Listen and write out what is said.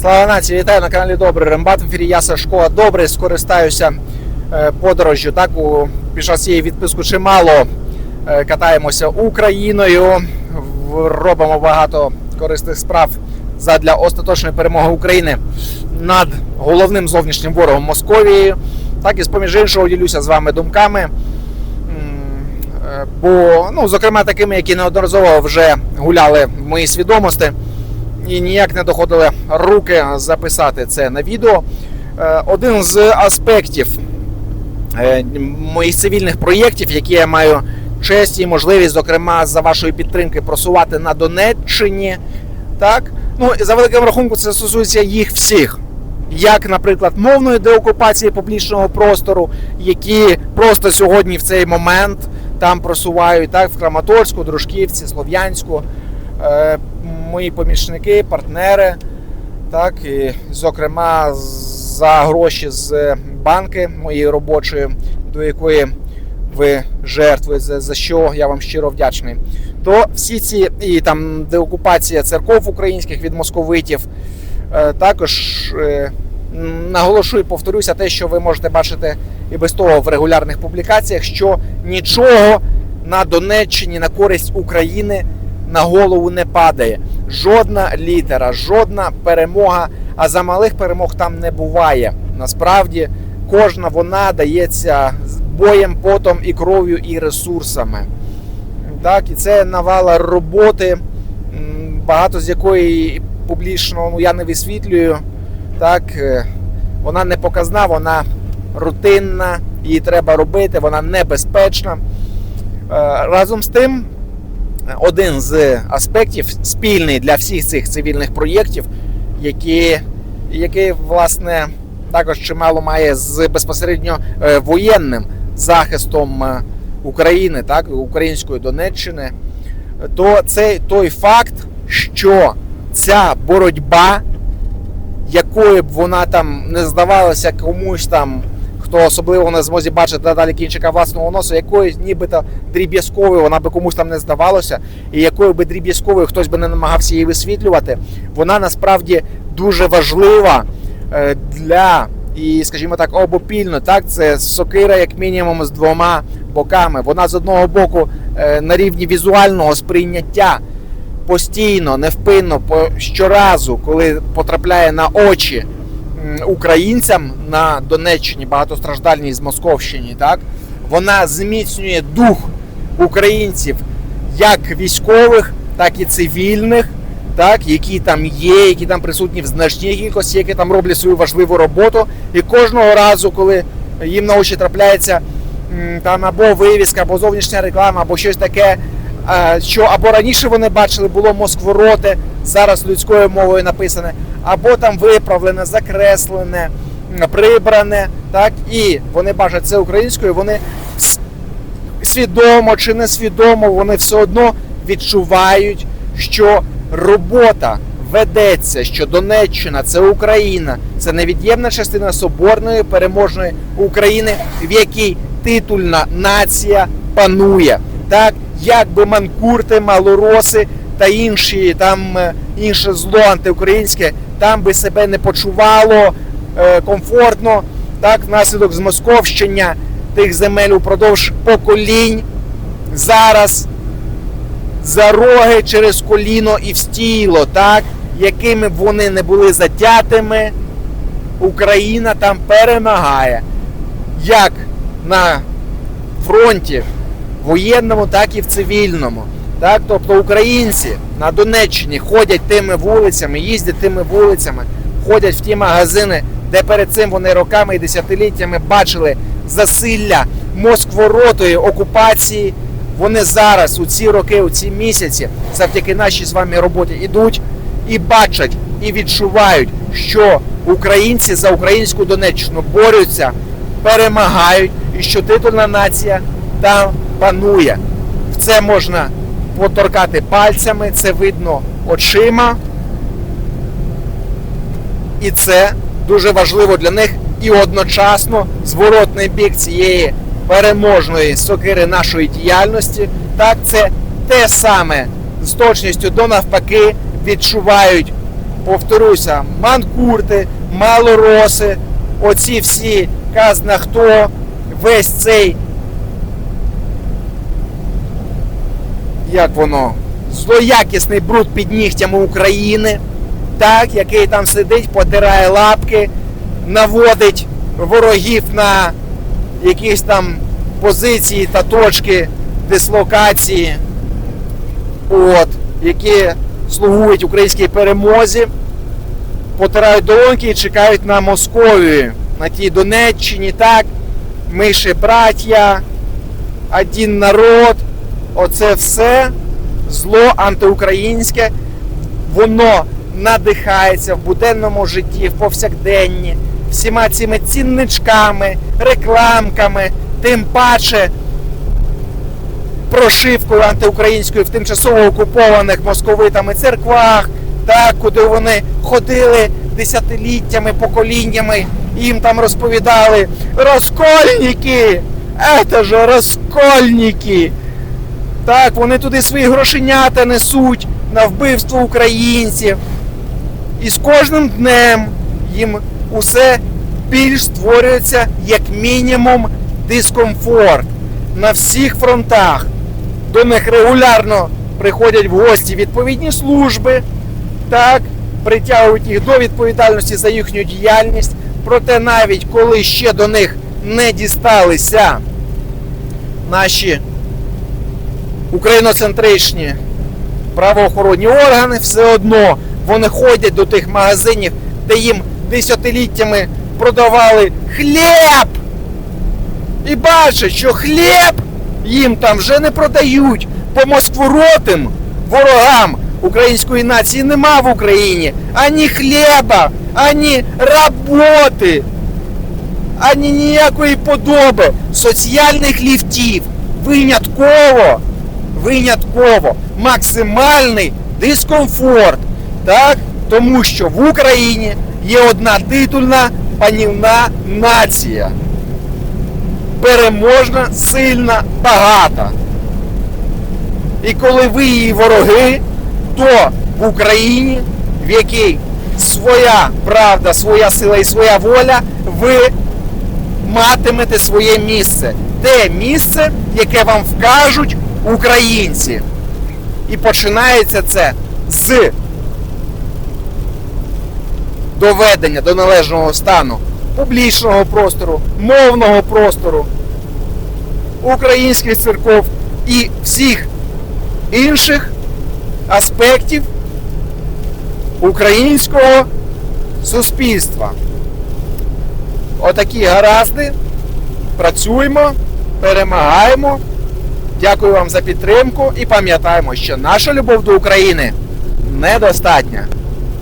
Слава нації, вітаю на каналі Добрий Рембат. В ефірі я Сашко. Добре, скористаюся е, подорожжю. Так, у, під час цієї відписку чимало е, катаємося Україною, робимо багато корисних справ задля остаточної перемоги України над головним зовнішнім ворогом Московією. Так і з поміж іншого ділюся з вами думками. Е, Бо, ну, зокрема, такими, які неодноразово вже гуляли в моїй свідомості і ніяк не доходили руки записати це на відео. Е, Один з аспектів е, моїх цивільних проєктів, які я маю честь і можливість, зокрема, за вашої підтримки просувати на Донеччині. Так? Ну, і за великим рахунком, це стосується їх всіх. Як, наприклад, мовної деокупації публічного простору, які просто сьогодні в цей момент там просувають так, в Краматорську, Дружківці, Слов'янську. Мої помічники, партнери, так, і, зокрема, за гроші з банки моєї робочої, до якої ви жертви, за, за що я вам щиро вдячний. То всі ці і там деокупація церков українських від московитів, е, також е, наголошую повторюся те, що ви можете бачити і без того в регулярних публікаціях, що нічого на Донеччині на користь України на голову не падає. Жодна літера, жодна перемога. А за малих перемог там не буває. Насправді, кожна вона дається з боєм, потом і кров'ю, і ресурсами. Так, і це навала роботи, багато з якої публічно ну, я не висвітлюю. Так, е, вона не показна, вона рутинна, її треба робити, вона небезпечна. Е, Разом з тим, один з аспектів спільний для всіх цих цивільних проєктів, які, який, власне, також чимало має з безпосередньо е, воєнним захистом е, України, так, української Донеччини, то це той факт, що ця боротьба, якою б вона там не здавалася комусь там, хто особливо не змозі бачити далі кінчика власного носу, якоюсь нібито дріб'язковою вона би комусь там не здавалося, і якою би дріб'язковою хтось би не намагався її висвітлювати, вона насправді дуже важлива е, для. І, скажімо так, обопільно, так, це сокира, як мінімум, з двома боками. Вона з одного боку е, на рівні візуального сприйняття постійно, невпинно, по щоразу, коли потрапляє на очі українцям на Донеччині, багатостраждальній з Московщині, так, вона зміцнює дух українців як військових, так і цивільних, так, які там є, які там присутні в значній кількості, які там роблять свою важливу роботу. І кожного разу, коли їм на очі трапляється там або вивіска, або зовнішня реклама, або щось таке, е, що або раніше вони бачили, було москвороти, зараз людською мовою написане, або там виправлене, закреслене, прибране, так, і вони бачать це українською, вони свідомо чи несвідомо, вони все одно відчувають, що робота ведеться, що Донеччина це Україна, це невід'ємна частина соборної переможної України, в якій титульна нація панує. Так, як би манкурти, малороси та інші там е, інше зло антиукраїнське там би себе не почувало е, комфортно, так, внаслідок змосковщення тих земель упродовж поколінь. Зараз за роги через коліно і в стіло, так, якими б вони не були затятими, Україна там перемагає. Як на фронті воєнному, так і в цивільному. Так, тобто українці на Донеччині ходять тими вулицями, їздять тими вулицями, ходять в ті магазини, де перед цим вони роками і десятиліттями бачили засилля москворотої окупації. Вони зараз у ці роки, у ці місяці, завдяки нашій з вами роботі, ідуть і бачать, і відчувають, що українці за українську Донеччину борються, перемагають, і що титульна нація там панує. В це можна поторкати пальцями, це видно очима. І це дуже важливо для них. І одночасно зворотний бік цієї переможної сокири нашої діяльності, так це те саме з точністю до навпаки відчувають повторюся, манкурти, малороси, оці всі казна хто, весь цей. Як воно? Злоякісний бруд під нігтями України, так, який там сидить, потирає лапки, наводить ворогів на якісь там позиції та точки дислокації, от, які слугують українській перемозі, потирають долоньки і чекають на Московію, на тій Донеччині, так, ми ще браття, один народ, оце все зло антиукраїнське, воно надихається в буденному житті, в повсякденні, всіма цими цінничками, рекламками, тим паче прошивкою антиукраїнською в тимчасово окупованих московитами церквах, так, куди вони ходили десятиліттями, поколіннями, їм там розповідали розкольники! Це ж розкольники! Так, вони туди свої грошенята несуть на вбивство українців. І з кожним днем їм усе більш створюється як мінімум дискомфорт на всіх фронтах. До них регулярно приходять в гості відповідні служби, так, притягують їх до відповідальності за їхню діяльність. Проте навіть коли ще до них не дісталися наші україноцентричні правоохоронні органи, все одно вони ходять до тих магазинів, де їм десятиліттями продавали хліб. І бачать, що хліб їм там вже не продають, бо москворотим ворогам української нації нема в Україні ані хліба, ані роботи, ані ніякої подоби соціальних ліфтів. Винятково, винятково максимальний дискомфорт. Так? Тому що в Україні є одна титульна панівна нація. Переможна, сильна, багата. І коли ви її вороги, то в Україні, в якій своя правда, своя сила і своя воля, ви матимете своє місце. Те місце, яке вам вкажуть українці. І починається це з доведення до належного стану публічного простору, мовного простору, українських церков і всіх інших аспектів українського суспільства. Отакі гаразди. Працюємо, перемагаємо. Дякую вам за підтримку і пам'ятаємо, що наша любов до України недостатня.